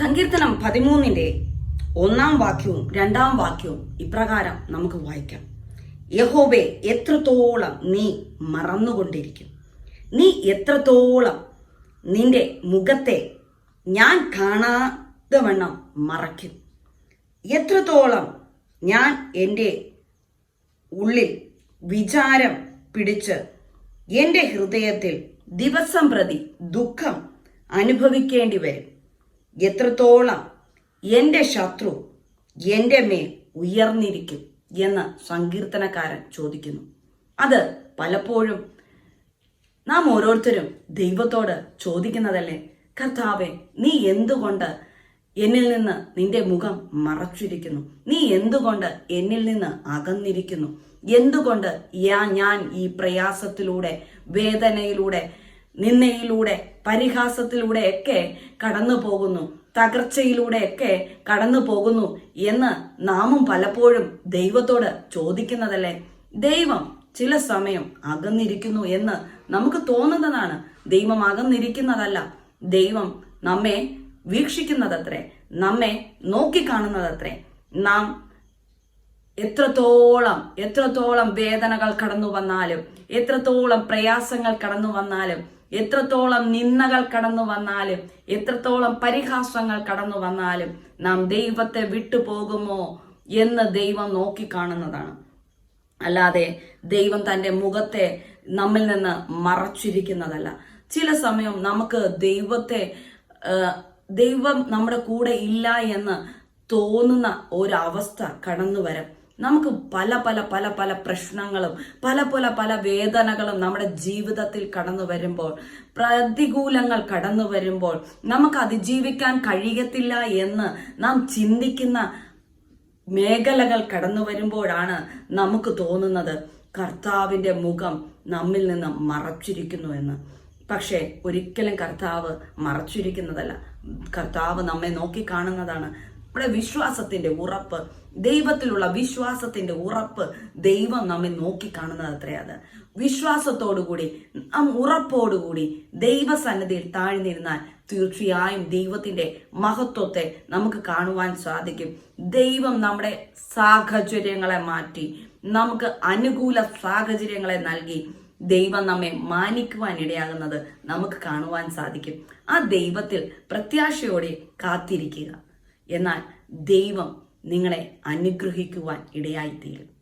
സങ്കീർത്തനം പതിമൂന്നിന്റെ ഒന്നാം വാക്യവും രണ്ടാം വാക്യവും ഇപ്രകാരം നമുക്ക് വായിക്കാം. യഹോബെ എത്രത്തോളം നീ മറന്നുകൊണ്ടിരിക്കും. നീ എത്രത്തോളം നിന്റെ മുഖത്തെ ഞാൻ കാണാതെ വണ്ണം മറയ്ക്കും. എത്രത്തോളം ഞാൻ എന്റെ ഉള്ളിൽ വിചാരം പിടിച്ച് എന്റെ ഹൃദയത്തിൽ ദിവസം പ്രതി ദുഃഖം അനുഭവിക്കേണ്ടി വരും. എത്രത്തോളം എന്റെ ശത്രു എന്റെ മേൽ ഉയർന്നിരിക്കും എന്ന് സങ്കീർത്തനക്കാരൻ ചോദിക്കുന്നു. അത് പലപ്പോഴും നാം ഓരോരുത്തരും ദൈവത്തോട് ചോദിക്കുന്നതല്ലേ? കർത്താവെ നീ എന്തുകൊണ്ട് എന്നിൽ നിന്ന് നിന്റെ മുഖം മറച്ചിരിക്കുന്നു? നീ എന്തുകൊണ്ട് എന്നിൽ നിന്ന് അകന്നിരിക്കുന്നു? എന്തുകൊണ്ട് ഞാൻ ഈ പ്രയാസത്തിലൂടെ വേദനയിലൂടെ നിന്നയിലൂടെ പരിഹാസത്തിലൂടെ ഒക്കെ കടന്നു പോകുന്നു തകർച്ചയിലൂടെയൊക്കെ കടന്നു പോകുന്നു എന്ന് നാമും പലപ്പോഴും ദൈവത്തോട് ചോദിക്കുന്നതല്ലേ? ദൈവം ചില സമയം അകന്നിരിക്കുന്നു എന്ന് നമുക്ക് തോന്നുന്നതാണ്. ദൈവം അകന്നിരിക്കുന്നതല്ല. ദൈവം നമ്മെ വീക്ഷിക്കുന്നതത്രേ നമ്മെ നോക്കിക്കാണുന്നതത്രേ. നാം എത്രത്തോളം എത്രത്തോളം വേദനകൾ കടന്നു വന്നാലും എത്രത്തോളം പ്രയാസങ്ങൾ കടന്നു വന്നാലും എത്രത്തോളം നിന്ദകൾ കടന്നു വന്നാലും എത്രത്തോളം പരിഹാസങ്ങൾ കടന്നു വന്നാലും നാം ദൈവത്തെ വിട്ടുപോകുമോ എന്ന് ദൈവം നോക്കിക്കാണുന്നതാണ്. അല്ലാതെ ദൈവം തന്റെ മുഖത്തെ നമ്മിൽ നിന്ന് മറച്ചിരിക്കുന്നതല്ല. ചില സമയം നമുക്ക് ദൈവത്തെ ദൈവം നമ്മുടെ കൂടെ ഇല്ല എന്ന് തോന്നുന്ന ഒരവസ്ഥ കടന്നു വരും നമുക്ക് പല പല പല പല പ്രശ്നങ്ങളും പല പല പല വേദനകളും നമ്മുടെ ജീവിതത്തിൽ കടന്നു വരുമ്പോൾ പ്രതികൂലങ്ങൾ കടന്നു വരുമ്പോൾ നമുക്ക് അതിജീവിക്കാൻ കഴിയത്തില്ല എന്ന് നാം ചിന്തിക്കുന്ന മേഖലകൾ കടന്നു വരുമ്പോഴാണ് നമുക്ക് തോന്നുന്നത് കർത്താവിന്റെ മുഖം നമ്മിൽ നിന്ന് മറച്ചിരിക്കുന്നു എന്ന്. പക്ഷേ ഒരിക്കലും കർത്താവ് മറച്ചിരിക്കുന്നതല്ല. കർത്താവ് നമ്മെ നോക്കി കാണുന്നതാണ് നമ്മുടെ വിശ്വാസത്തിന്റെ ഉറപ്പ് ദൈവത്തിലുള്ള വിശ്വാസത്തിന്റെ ഉറപ്പ് ദൈവം നമ്മെ നോക്കി കാണുന്നത് അത്രേ അത്. വിശ്വാസത്തോടുകൂടി നാം ഉറപ്പോടുകൂടി ദൈവസന്നിധിയിൽ താഴ്ന്നിരുന്നാൽ തീർച്ചയായും ദൈവത്തിന്റെ മഹത്വത്തെ നമുക്ക് കാണുവാൻ സാധിക്കും. ദൈവം നമ്മുടെ സാഹചര്യങ്ങളെ മാറ്റി നമുക്ക് അനുകൂല സാഹചര്യങ്ങളെ നൽകി ദൈവം നമ്മെ മാനിക്കുവാൻ ഇടയാകുന്നത് നമുക്ക് കാണുവാൻ സാധിക്കും. ആ ദൈവത്തിൽ പ്രത്യാശയോടെ കാത്തിരിക്കുക. എന്നാൽ ദൈവം നിങ്ങളെ അനുഗ്രഹിക്കുവാൻ ഇടയായിത്തീരും.